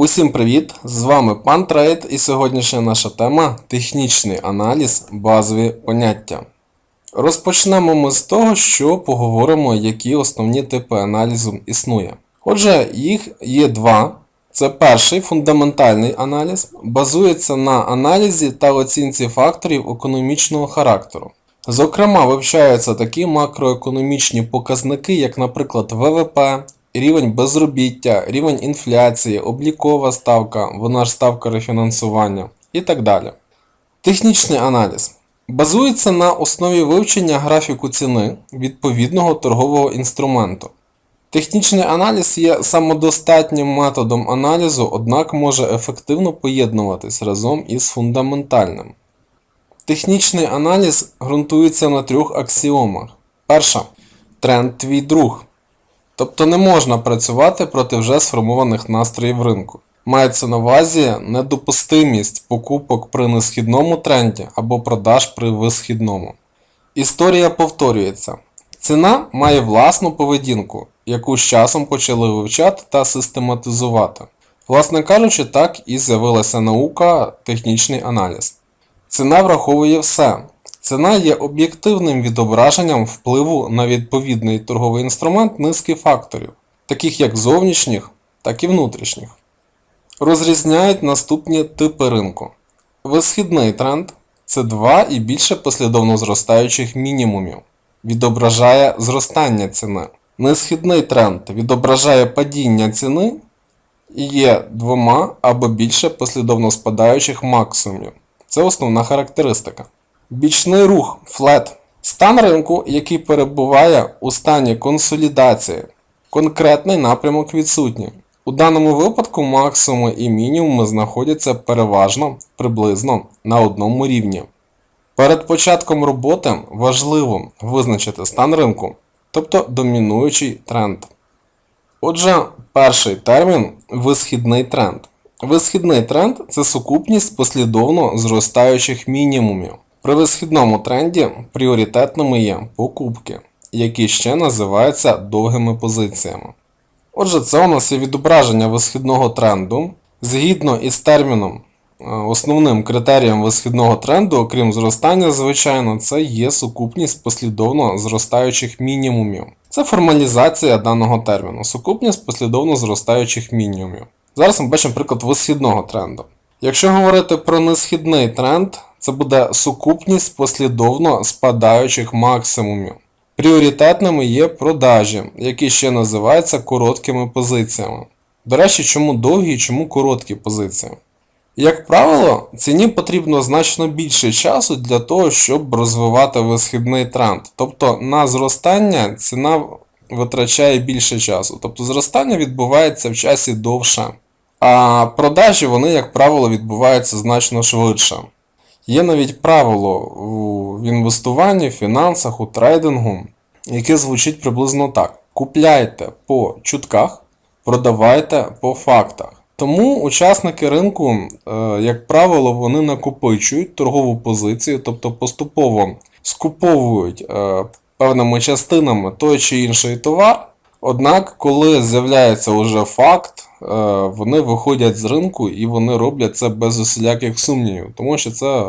Усім привіт! З вами пан Трейд і сьогоднішня наша тема технічний аналіз базові поняття. Розпочнемо ми з того, що поговоримо, які основні типи аналізу існує. Отже, їх є два. Це перший фундаментальний аналіз, базується на аналізі та оцінці факторів економічного характеру. Зокрема, вивчаються такі макроекономічні показники, як, наприклад, ВВП, рівень безробіття, рівень інфляції, облікова ставка, вона ж ставка рефінансування і так далі. Технічний аналіз базується на основі вивчення графіку ціни відповідного торгового інструменту. Технічний аналіз є самодостатнім методом аналізу, однак може ефективно поєднуватись разом із фундаментальним. Технічний аналіз ґрунтується на трьох аксіомах. Перша тренд твій друг. Тобто не можна працювати проти вже сформованих настроїв ринку. Мається на увазі недопустимість покупок при несхідному тренді або продаж при висхідному. Історія повторюється. Ціна має власну поведінку, яку з часом почали вивчати та систематизувати. Власне кажучи, так і з'явилася наука технічний аналіз. Ціна враховує все. Ціна є об'єктивним відображенням впливу на відповідний торговий інструмент низки факторів, таких як зовнішніх, так і внутрішніх. Розрізняють наступні типи ринку. Висхідний тренд це два і більше послідовно зростаючих мінімумів, відображає зростання ціни. Несхідний тренд відображає падіння ціни і є двома або більше послідовно спадаючих максимумів. Це основна характеристика. Бічний рух флет стан ринку, який перебуває у стані консолідації. Конкретний напрямок відсутній. У даному випадку максимуми і мінімуми знаходяться переважно приблизно на одному рівні. Перед початком роботи важливо визначити стан ринку, тобто домінуючий тренд. Отже, перший термін висхідний тренд. Висхідний тренд це сукупність послідовно зростаючих мінімумів. При висхідному тренді пріоритетними є покупки, які ще називаються довгими позиціями. Отже, це у нас є відображення висхідного тренду. Згідно із терміном, е, основним критерієм висхідного тренду, окрім зростання, звичайно, це є сукупність послідовно зростаючих мінімумів. Це формалізація даного терміну, сукупність послідовно зростаючих мінімумів. Зараз ми бачимо приклад висхідного тренду. Якщо говорити про несхідний тренд, це буде сукупність послідовно спадаючих максимумів. Пріоритетними є продажі, які ще називаються короткими позиціями. До речі, чому довгі і чому короткі позиції? Як правило, ціні потрібно значно більше часу для того, щоб розвивати висхідний тренд. Тобто на зростання ціна витрачає більше часу. Тобто зростання відбувається в часі довше. А продажі, вони, як правило, відбуваються значно швидше. Є навіть правило в інвестуванні, в фінансах, у трейдингу, яке звучить приблизно так: купляйте по чутках, продавайте по фактах. Тому учасники ринку, е, як правило, вони накопичують торгову позицію, тобто поступово скуповують е, певними частинами той чи інший товар. Однак, коли з'являється уже факт, вони виходять з ринку і вони роблять це без усіляких сумнівів, тому що це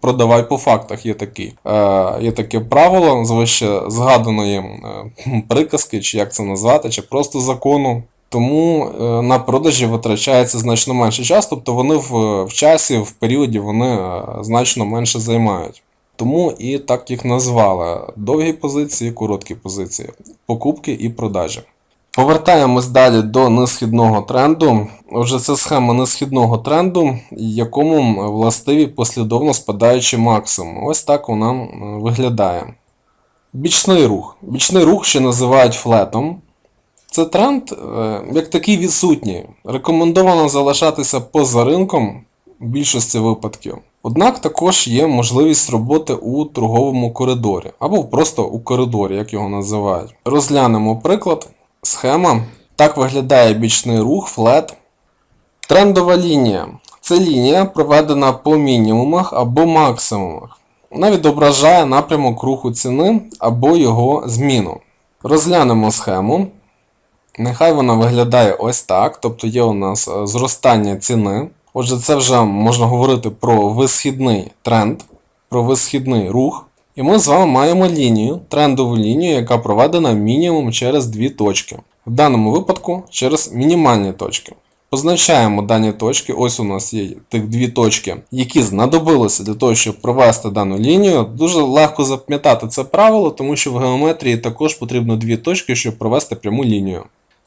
продавай по фактах є такі. Е, Є таке правило з вище згаданої е, приказки, чи як це назвати, чи просто закону. Тому е, на продажі витрачається значно менше часу, тобто вони в, в часі, в періоді вони е, значно менше займають. Тому і так їх назвали: довгі позиції, короткі позиції, покупки і продажі. Повертаємось далі до несхідного тренду. Отже, це схема несхідного тренду, якому властиві послідовно спадаючі максимум. Ось так вона виглядає. Бічний рух. Бічний рух ще називають флетом. Це тренд е, як такий відсутній. Рекомендовано залишатися поза ринком в більшості випадків. Однак також є можливість роботи у торговому коридорі або просто у коридорі, як його називають. Розглянемо приклад. Схема. Так виглядає бічний рух, флет. Трендова лінія. Це лінія, проведена по мінімумах або максимумах. Вона відображає напрямок руху ціни або його зміну. Розглянемо схему. Нехай вона виглядає ось так, тобто є у нас е, зростання ціни. Отже, це вже можна говорити про висхідний тренд, про висхідний рух. І ми з вами маємо лінію, трендову лінію, яка проведена мінімум через дві точки. В даному випадку через мінімальні точки. Позначаємо дані точки. Ось у нас є тих дві точки, які знадобилися для того, щоб провести дану лінію. Дуже легко запам'ятати це правило, тому що в геометрії також потрібно дві точки, щоб провести пряму лінію.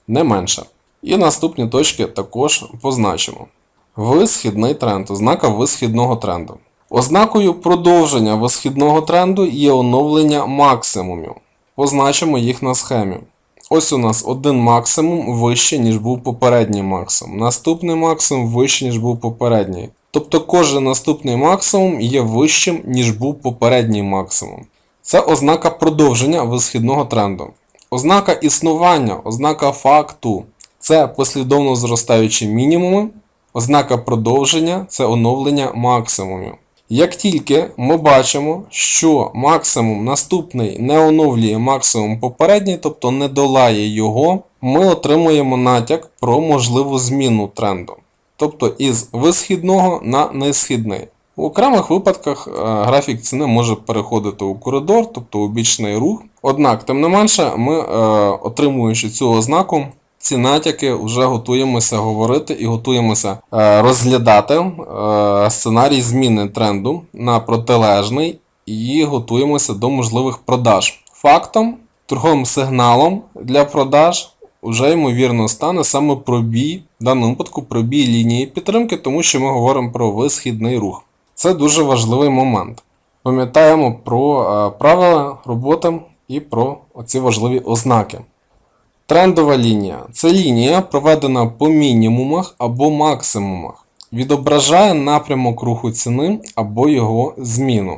Не менше. І наступні точки також позначимо. Висхідний тренд, ознака висхідного тренду. Ознакою продовження висхідного тренду є оновлення максимумів. Позначимо їх на схемі. Ось у нас один максимум вищий, ніж був попередній максимум. Наступний максимум вищий, ніж був попередній. Тобто кожен наступний максимум є вищим, ніж був попередній максимум. Це ознака продовження висхідного тренду. Ознака існування, ознака факту це послідовно зростаючі мінімуми. Ознака продовження це оновлення максимумів. Як тільки ми бачимо, що максимум наступний не оновлює максимум попередній, тобто не долає його, ми отримуємо натяк про можливу зміну тренду. Тобто із висхідного на несхідний. У окремих випадках е, графік ціни може переходити у коридор, тобто у бічний рух. Однак, тим не менше, ми, е, отримуючи цю ознаку, ці натяки вже готуємося говорити і готуємося е, розглядати е, сценарій зміни тренду на протилежний і готуємося до можливих продаж. Фактом, торговим сигналом для продаж вже ймовірно стане саме пробій, в даному випадку пробій лінії підтримки, тому що ми говоримо про висхідний рух. Це дуже важливий момент. Пам'ятаємо про е, правила роботи і про оці важливі ознаки. Трендова лінія це лінія, проведена по мінімумах або максимумах. Відображає напрямок руху ціни або його зміну.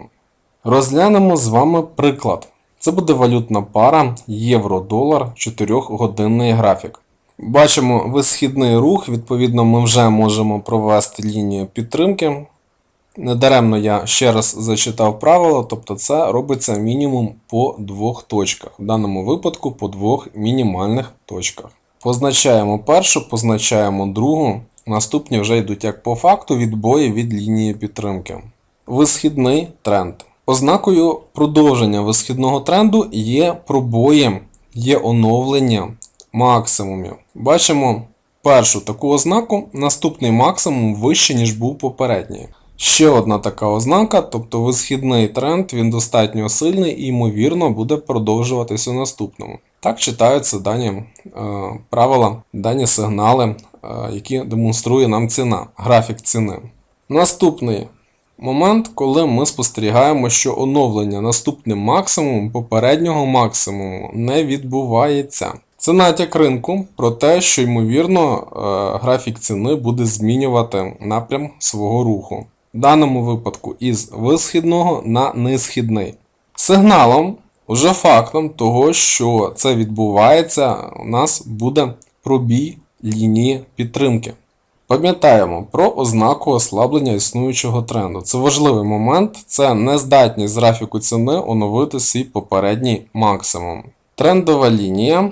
Розглянемо з вами приклад. Це буде валютна пара євро-долар 4-годинний графік. Бачимо висхідний рух, відповідно, ми вже можемо провести лінію підтримки. Недаремно я ще раз зачитав правило, тобто це робиться мінімум по двох точках. В даному випадку по двох мінімальних точках. Позначаємо першу, позначаємо другу. Наступні вже йдуть як по факту відбої від лінії підтримки. Висхідний тренд. Ознакою продовження висхідного тренду є пробої, є оновлення максимумів. Бачимо першу таку ознаку, наступний максимум вищий, ніж був попередній. Ще одна така ознака, тобто висхідний тренд, він достатньо сильний і, ймовірно, буде продовжуватися у наступному. Так читаються дані е, правила, дані сигнали, е, які демонструє нам ціна, графік ціни. Наступний момент, коли ми спостерігаємо, що оновлення наступним максимумом попереднього максимуму не відбувається. Це натяк ринку про те, що ймовірно е, графік ціни буде змінювати напрям свого руху. В даному випадку із висхідного на несхідний. Сигналом, уже фактом того, що це відбувається, у нас буде пробій лінії підтримки. Пам'ятаємо про ознаку ослаблення існуючого тренду. Це важливий момент, це нездатність графіку ціни оновити свій попередній максимум. Трендова лінія.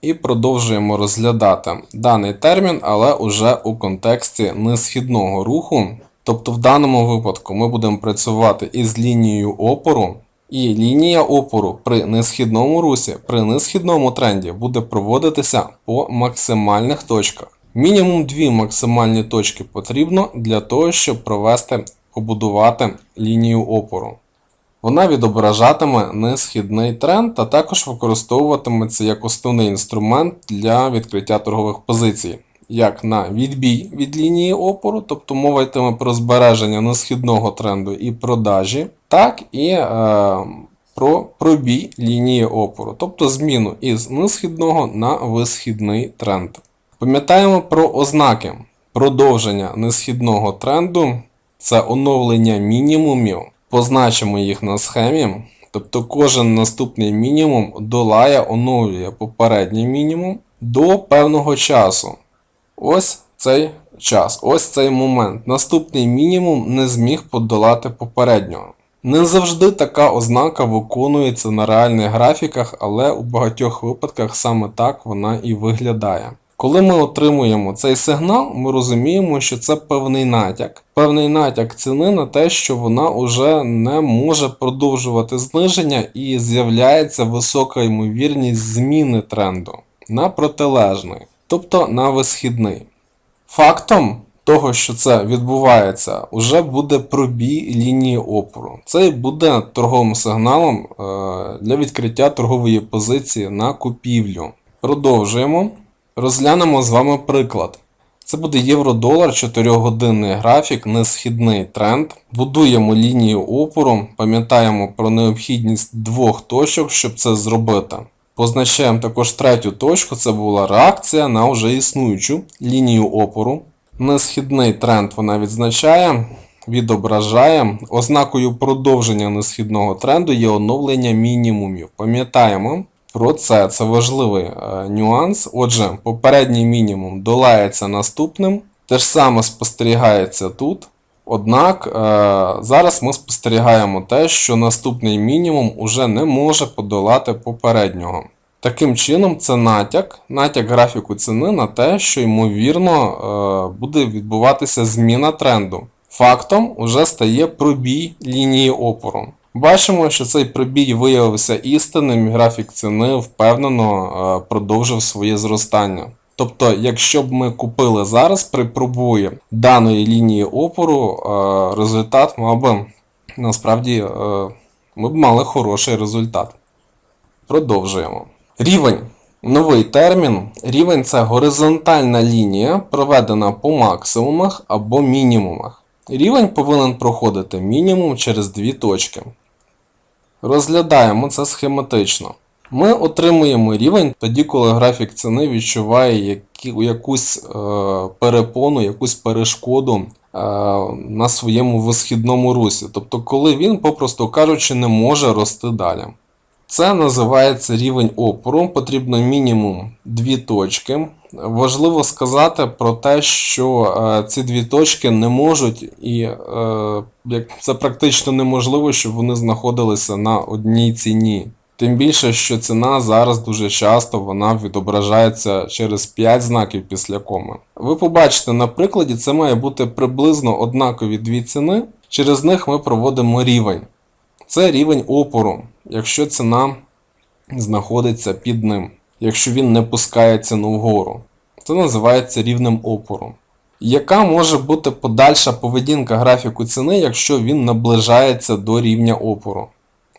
І продовжуємо розглядати даний термін, але уже у контексті несхідного руху. Тобто в даному випадку ми будемо працювати із лінією опору, і лінія опору при несхідному русі, при несхідному тренді буде проводитися по максимальних точках. Мінімум дві максимальні точки потрібно для того, щоб провести, побудувати лінію опору. Вона відображатиме несхідний тренд та також використовуватиметься як основний інструмент для відкриття торгових позицій, як на відбій від лінії опору, тобто мова йтиме про збереження несхідного тренду і продажі, так і е, про пробій лінії опору, тобто зміну із несхідного на висхідний тренд. Пам'ятаємо про ознаки продовження несхідного тренду це оновлення мінімумів. Позначимо їх на схемі. Тобто кожен наступний мінімум долає, оновлює попередній мінімум до певного часу. Ось цей час, ось цей момент. Наступний мінімум не зміг подолати попереднього. Не завжди така ознака виконується на реальних графіках, але у багатьох випадках саме так вона і виглядає. Коли ми отримуємо цей сигнал, ми розуміємо, що це певний натяк. Певний натяк ціни на те, що вона вже не може продовжувати зниження і з'являється висока ймовірність зміни тренду на протилежний, тобто на висхідний. Фактом того, що це відбувається, уже буде пробій лінії опору. Це і буде торговим сигналом е, для відкриття торгової позиції на купівлю. Продовжуємо. Розглянемо з вами приклад. Це буде євро-долар, 4-годинний графік, несхідний тренд. Будуємо лінію опору, пам'ятаємо про необхідність двох точок, щоб це зробити. Позначаємо також третю точку, це була реакція на вже існуючу лінію опору. Несхідний тренд вона відзначає, відображає. Ознакою продовження несхідного тренду є оновлення мінімумів. Пам'ятаємо про це, це важливий е, нюанс. Отже, попередній мінімум долається наступним. Те ж саме спостерігається тут. Однак е, зараз ми спостерігаємо те, що наступний мінімум уже не може подолати попереднього. Таким чином, це натяк, натяк графіку ціни на те, що ймовірно е, буде відбуватися зміна тренду. Фактом уже стає пробій лінії опору. Бачимо, що цей пробій виявився істинним, і графік ціни впевнено е, продовжив своє зростання. Тобто, якщо б ми купили зараз при пробої даної лінії опору, е, результат мав би насправді е, ми б мали хороший результат. Продовжуємо. Рівень. Новий термін. Рівень це горизонтальна лінія, проведена по максимумах або мінімумах. Рівень повинен проходити мінімум через дві точки. Розглядаємо це схематично. Ми отримуємо рівень тоді, коли графік ціни відчуває якусь е, перепону, якусь перешкоду е, на своєму висхідному русі. Тобто, коли він, попросту кажучи, не може рости далі. Це називається рівень опору. Потрібно мінімум дві точки. Важливо сказати про те, що е, ці дві точки не можуть, і це практично неможливо, щоб вони знаходилися на одній ціні. Тим більше, що ціна зараз дуже часто вона відображається через 5 знаків після коми. Ви побачите на прикладі, це має бути приблизно однакові дві ціни. Через них ми проводимо рівень. Це рівень опору, якщо ціна знаходиться під ним, якщо він не пускає ціну вгору. Це називається рівнем опору. Яка може бути подальша поведінка графіку ціни, якщо він наближається до рівня опору?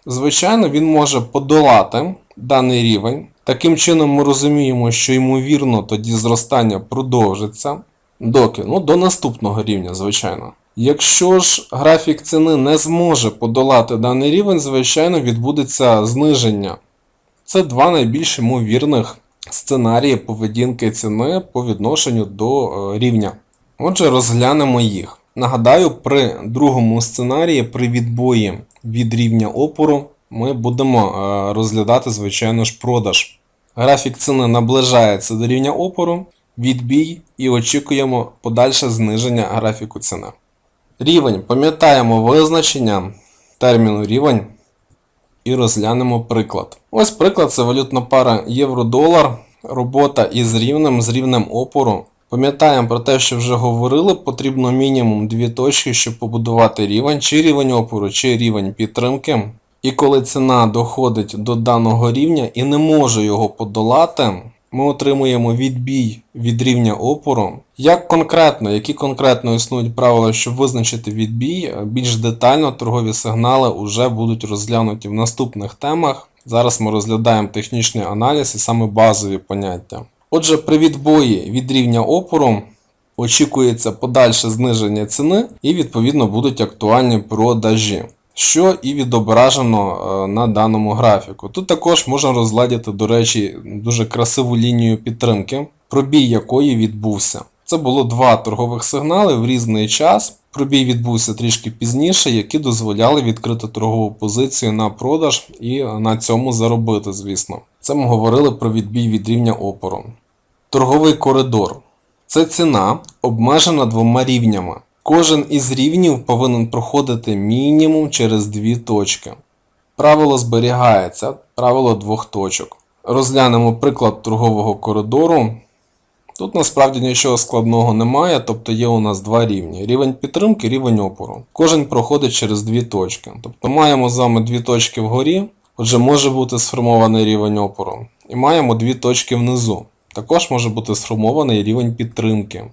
Звичайно, він може подолати даний рівень. Таким чином, ми розуміємо, що ймовірно тоді зростання продовжиться доки, ну, до наступного рівня, звичайно. Якщо ж графік ціни не зможе подолати даний рівень, звичайно, відбудеться зниження. Це два найбільш ймовірних сценарії поведінки ціни по відношенню до е, рівня. Отже, розглянемо їх. Нагадаю, при другому сценарії, при відбої від рівня опору, ми будемо е, розглядати, звичайно ж, продаж. Графік ціни наближається до рівня опору, відбій і очікуємо подальше зниження графіку ціни. Рівень. Пам'ятаємо визначення терміну рівень і розглянемо приклад. Ось приклад це валютна пара євро-долар. Робота із рівнем, з рівнем опору. Пам'ятаємо про те, що вже говорили, потрібно мінімум дві точки, щоб побудувати рівень, чи рівень опору, чи рівень підтримки. І коли ціна доходить до даного рівня і не може його подолати, ми отримуємо відбій від рівня опору. Як конкретно, які конкретно існують правила, щоб визначити відбій, більш детально торгові сигнали вже будуть розглянуті в наступних темах. Зараз ми розглядаємо технічний аналіз і саме базові поняття. Отже, при відбої від рівня опору очікується подальше зниження ціни і відповідно будуть актуальні продажі, що і відображено е, на даному графіку. Тут також можна розгладити, до речі, дуже красиву лінію підтримки, пробій якої відбувся. Це було два торгових сигнали в різний час. Пробій відбувся трішки пізніше, які дозволяли відкрити торгову позицію на продаж і на цьому заробити, звісно. Це ми говорили про відбій від рівня опору. Торговий коридор це ціна, обмежена двома рівнями. Кожен із рівнів повинен проходити мінімум через дві точки. Правило зберігається, правило двох точок. Розглянемо приклад торгового коридору. Тут насправді нічого складного немає, тобто є у нас два рівні: рівень підтримки, рівень опору. Кожен проходить через дві точки. Тобто маємо з вами дві точки вгорі, отже, може бути сформований рівень опору. І маємо дві точки внизу. Також може бути сформований рівень підтримки.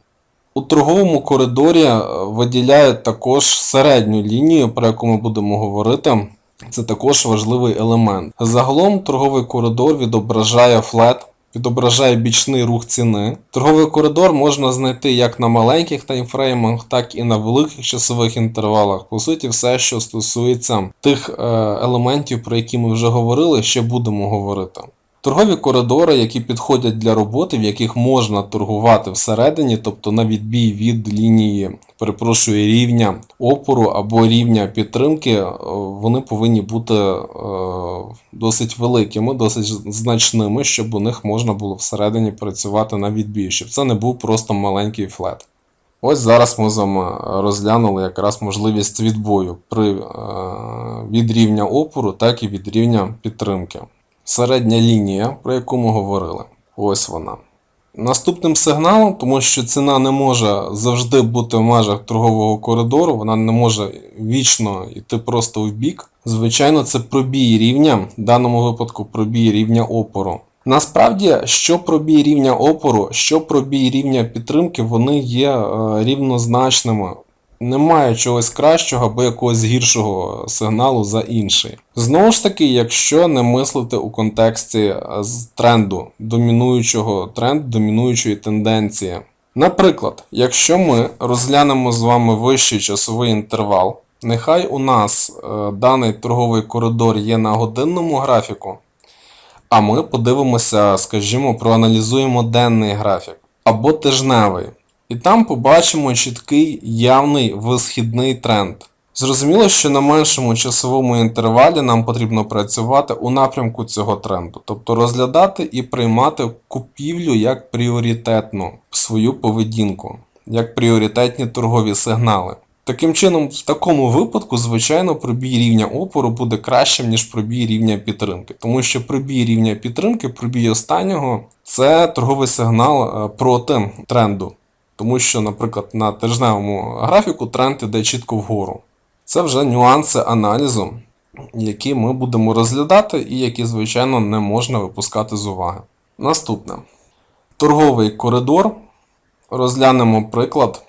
У торговому коридорі е, виділяють також середню лінію, про яку ми будемо говорити. Це також важливий елемент. Загалом торговий коридор відображає флет, відображає бічний рух ціни. Торговий коридор можна знайти як на маленьких таймфреймах, так і на великих часових інтервалах. По суті, все, що стосується тих е, елементів, про які ми вже говорили, ще будемо говорити. Торгові коридори, які підходять для роботи, в яких можна торгувати всередині, тобто на відбій від лінії, перепрошую, рівня опору або рівня підтримки, е, вони повинні бути е, досить великими, досить значними, щоб у них можна було всередині працювати на відбій, щоб це не був просто маленький флет. Ось зараз ми з вами розглянули якраз можливість відбою при, е, від рівня опору, так і від рівня підтримки. Середня лінія, про яку ми говорили. Ось вона. Наступним сигналом, тому що ціна не може завжди бути в межах торгового коридору, вона не може вічно йти просто в бік. Звичайно, це пробій рівня, в даному випадку пробій рівня опору. Насправді, що пробій рівня опору, що пробій рівня підтримки, вони є е, рівнозначними. Немає чогось кращого або якогось гіршого сигналу за інший. Знову ж таки, якщо не мислити у контексті е, з тренду, домінуючого тренду, домінуючої тенденції. Наприклад, якщо ми розглянемо з вами вищий часовий інтервал, нехай у нас е, даний торговий коридор є на годинному графіку, а ми подивимося, скажімо, проаналізуємо денний графік або тижневий. І там побачимо чіткий явний висхідний тренд. Зрозуміло, що на меншому часовому інтервалі нам потрібно працювати у напрямку цього тренду, тобто розглядати і приймати купівлю як пріоритетну свою поведінку, як пріоритетні торгові сигнали. Таким чином, в такому випадку, звичайно, пробій рівня опору буде кращим, ніж пробій рівня підтримки. Тому що пробій рівня підтримки, пробій останнього це торговий сигнал е, проти тренду. Тому що, наприклад, на тижневому графіку тренд іде чітко вгору. Це вже нюанси аналізу, які ми будемо розглядати і які, звичайно, не можна випускати з уваги. Наступне. Торговий коридор. Розглянемо приклад.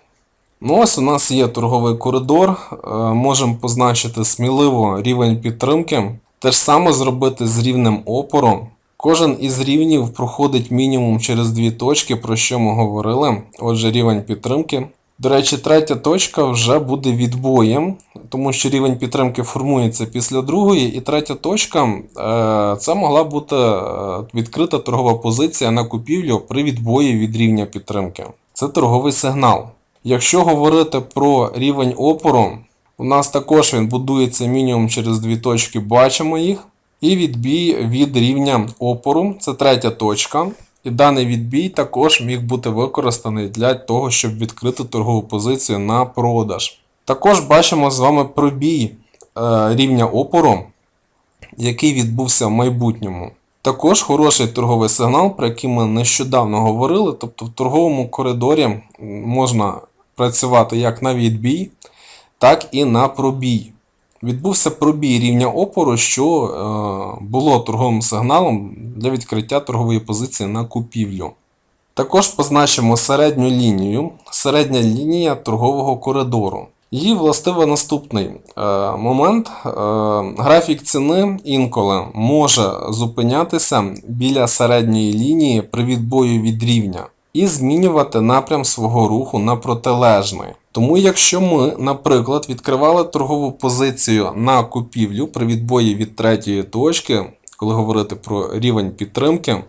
Ну, ось у нас є торговий коридор. Е, Можемо позначити сміливо рівень підтримки. Те ж саме зробити з рівнем опору. Кожен із рівнів проходить мінімум через дві точки, про що ми говорили. Отже, рівень підтримки. До речі, третя точка вже буде відбоєм, тому що рівень підтримки формується після другої, і третя точка е, це могла бути е, відкрита торгова позиція на купівлю при відбої від рівня підтримки. Це торговий сигнал. Якщо говорити про рівень опору, у нас також він будується мінімум через дві точки, бачимо їх. І відбій від рівня опору, це третя точка. І даний відбій також міг бути використаний для того, щоб відкрити торгову позицію на продаж. Також бачимо з вами пробій е, рівня опору, який відбувся в майбутньому. Також хороший торговий сигнал, про який ми нещодавно говорили. Тобто в торговому коридорі можна працювати як на відбій, так і на пробій. Відбувся пробій рівня опору, що е, було торговим сигналом для відкриття торгової позиції на купівлю. Також позначимо середню лінію, середня лінія торгового коридору. Її властиво наступний е, момент. Е, графік ціни інколи може зупинятися біля середньої лінії при відбою від рівня і змінювати напрям свого руху на протилежний. Тому, якщо ми, наприклад, відкривали торгову позицію на купівлю при відбої від третьої точки, коли говорити про рівень підтримки,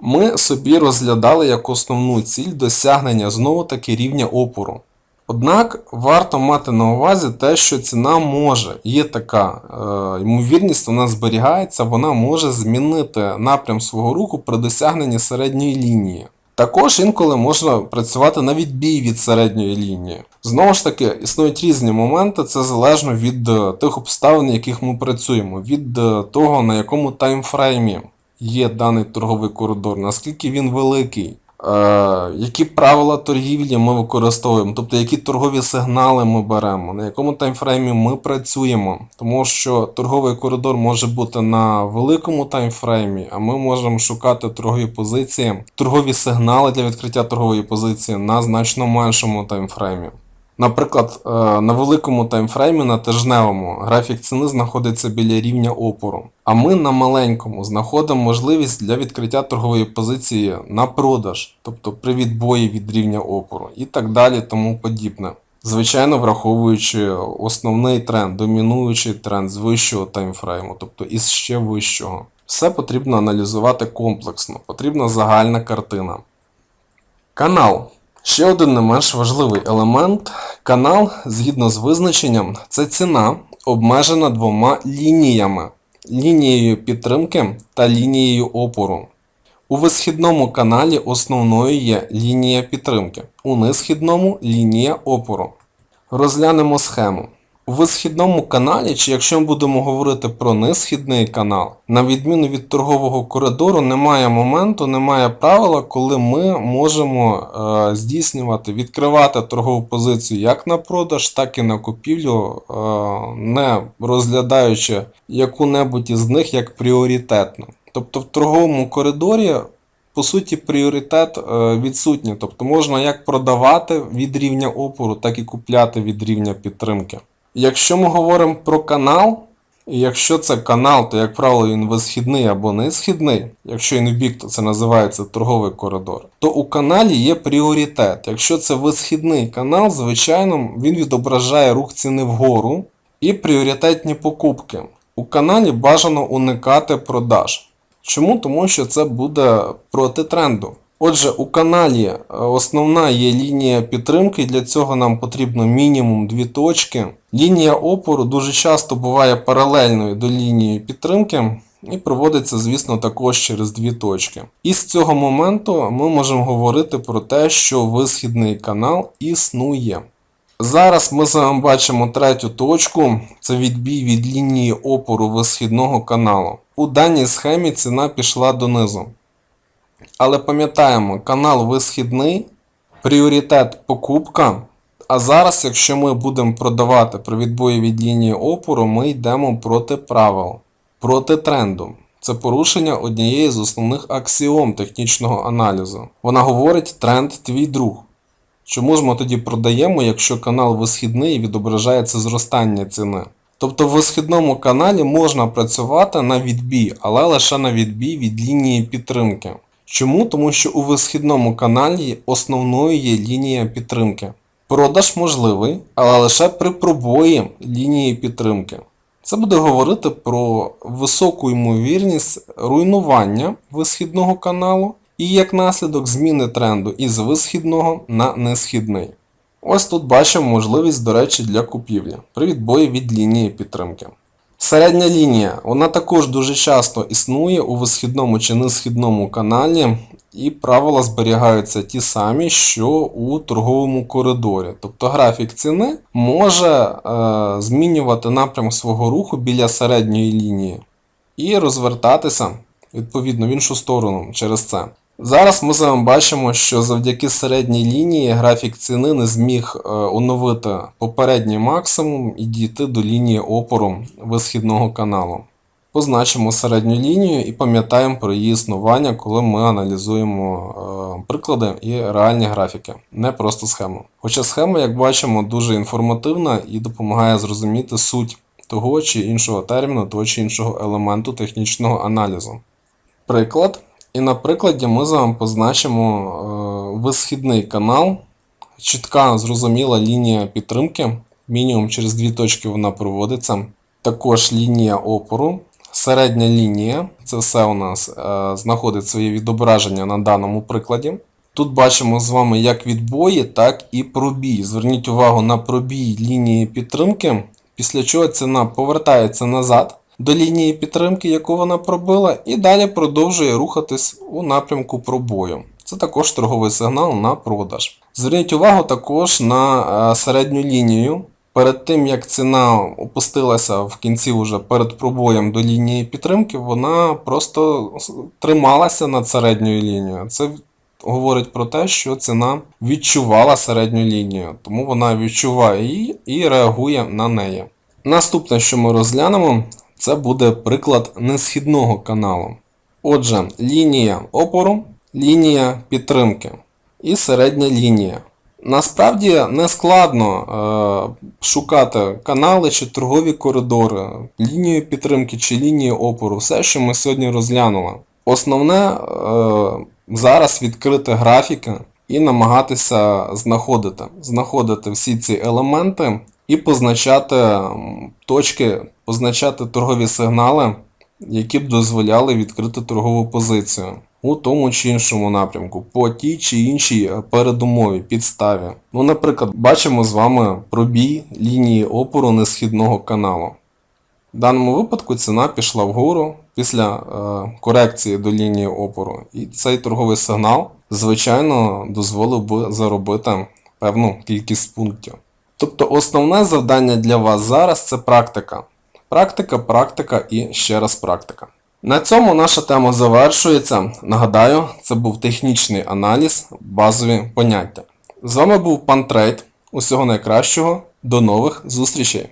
ми собі розглядали як основну ціль досягнення знову таки рівня опору. Однак варто мати на увазі те, що ціна може, є така е, ймовірність, вона зберігається, вона може змінити напрям свого руху при досягненні середньої лінії. Також інколи можна працювати на відбій від середньої лінії. Знову ж таки, існують різні моменти, це залежно від е, тих обставин, яких ми працюємо, від е, того, на якому таймфреймі є даний торговий коридор, наскільки він великий, які правила торгівлі ми використовуємо, тобто які торгові сигнали ми беремо, на якому таймфреймі ми працюємо. Тому що торговий коридор може бути на великому таймфреймі, а ми можемо шукати торгові позиції, торгові сигнали для відкриття торгової позиції на значно меншому таймфреймі. Наприклад, е, на великому таймфреймі на тижневому графік ціни знаходиться біля рівня опору, а ми на маленькому знаходимо можливість для відкриття торгової позиції на продаж, тобто при відбої від рівня опору і так далі, тому подібне. Звичайно, враховуючи основний тренд, домінуючий тренд з вищого таймфрейму, тобто із ще вищого. Все потрібно аналізувати комплексно, потрібна загальна картина. Канал. Ще один не менш важливий елемент. Канал, згідно з визначенням, це ціна, обмежена двома лініями: лінією підтримки та лінією опору. У висхідному каналі основною є лінія підтримки, у низхідному лінія опору. Розглянемо схему. У висхідному каналі, чи якщо ми будемо говорити про нисхідний канал, на відміну від торгового коридору, немає моменту, немає правила, коли ми можемо е, здійснювати, відкривати торгову позицію як на продаж, так і на купівлю, е, не розглядаючи яку-небудь із них як пріоритетну. Тобто в торговому коридорі по суті, пріоритет е, відсутній. Тобто можна як продавати від рівня опору, так і купляти від рівня підтримки. Якщо ми говоримо про канал, і якщо це канал, то, як правило, він висхідний або несхідний, якщо він в бік, то це називається торговий коридор, то у каналі є пріоритет. Якщо це висхідний канал, звичайно, він відображає рух ціни вгору і пріоритетні покупки. У каналі бажано уникати продаж. Чому? Тому що це буде проти тренду. Отже, у каналі е, основна є лінія підтримки, для цього нам потрібно мінімум дві точки. Лінія опору дуже часто буває паралельною до лінії підтримки і проводиться, звісно, також через дві точки. І з цього моменту ми можемо говорити про те, що висхідний канал існує. Зараз ми з вами бачимо третю точку, це відбій від лінії опору висхідного каналу. У даній схемі ціна пішла донизу. Але пам'ятаємо, канал висхідний, пріоритет покупка. А зараз, якщо ми будемо продавати при відбої від лінії опору, ми йдемо проти правил, проти тренду. Це порушення однієї з основних аксіом технічного аналізу. Вона говорить тренд твій друг. Чому ж ми тоді продаємо, якщо канал висхідний і відображається зростання ціни? Тобто в висхідному каналі можна працювати на відбій, але лише на відбій від лінії підтримки. Чому? Тому що у висхідному каналі основною є лінія підтримки. Продаж можливий, але лише при пробої лінії підтримки. Це буде говорити про високу ймовірність руйнування висхідного каналу і як наслідок зміни тренду із висхідного на несхідний. Ось тут бачимо можливість, до речі, для купівлі при відбої від лінії підтримки. Середня лінія, вона також дуже часто існує у висхідному чи несхідному каналі, і правила зберігаються ті самі, що у торговому коридорі. Тобто графік ціни може е, змінювати напрям свого руху біля середньої лінії і розвертатися відповідно в іншу сторону через це. Зараз ми з вами бачимо, що завдяки середній лінії графік ціни не зміг е, оновити попередній максимум і дійти до лінії опору висхідного каналу. Позначимо середню лінію і пам'ятаємо про її існування, коли ми аналізуємо е, приклади і реальні графіки, не просто схему. Хоча схема, як бачимо, дуже інформативна і допомагає зрозуміти суть того чи іншого терміну, того чи іншого елементу технічного аналізу. Приклад. І на прикладі ми з вами позначимо е, висхідний канал, чітка зрозуміла лінія підтримки, мінімум через дві точки вона проводиться. Також лінія опору, середня лінія, це все у нас е, знаходить своє відображення на даному прикладі. Тут бачимо з вами як відбої, так і пробій. Зверніть увагу на пробій лінії підтримки, після чого ціна повертається назад до лінії підтримки, яку вона пробила, і далі продовжує рухатись у напрямку пробою. Це також торговий сигнал на продаж. Зверніть увагу також на е, середню лінію. Перед тим як ціна опустилася в кінці вже перед пробоєм до лінії підтримки, вона просто трималася над середньою лінією. Це говорить про те, що ціна відчувала середню лінію, тому вона відчуває її і реагує на неї. Наступне, що ми розглянемо, це буде приклад несхідного каналу. Отже, лінія опору, лінія підтримки і середня лінія. Насправді не складно е, шукати канали чи торгові коридори, лінію підтримки чи лінію опору, все, що ми сьогодні розглянули. Основне е, зараз відкрити графіки і намагатися знаходити, знаходити всі ці елементи і позначати точки, позначати торгові сигнали, які б дозволяли відкрити торгову позицію у тому чи іншому напрямку, по тій чи іншій передумові, підставі. Ну, наприклад, бачимо з вами пробій лінії опору несхідного каналу. В даному випадку ціна пішла вгору після е, корекції до лінії опору. І цей торговий сигнал, звичайно, дозволив би заробити певну кількість пунктів. Тобто основне завдання для вас зараз це практика. Практика, практика і ще раз практика. На цьому наша тема завершується. Нагадаю, це був технічний аналіз, базові поняття. З вами був пан Трейд. Усього найкращого, до нових зустрічей!